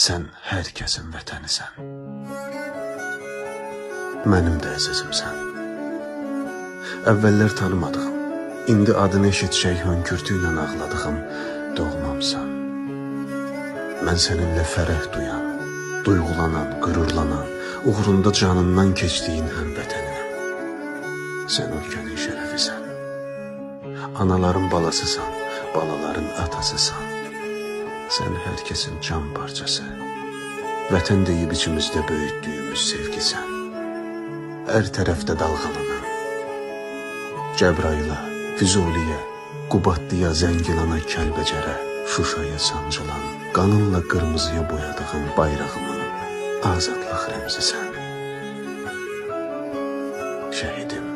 Sən hər kəsin vətənisən. Mənim də əzizimsən. Əvvəllər tanımadığım, indi adını eşitsək hönkürtü ilə ağladığım doğmamsan. Mən səninlə fərəh duyan, duyğulanan, qürurlanan, uğrunda canından keçdiyin həmvətəninəm. Sən ölkənin şərəfisən. Anaların balasısan, balaların atasısan. Sen herkesin can parçası. Vətən deyib içimizdə böyütdüyümüz sevgisən. Hər tərəfdə dalğalanan. Cəbrayıla, Füzuliyə, Qubadlıya, Zəngilana, Kəlbəcərə, Şuşaya sancılan, qanınla qırmızıya boyadığım bayrağımın azadlıq rəmzisən. Şəhidim.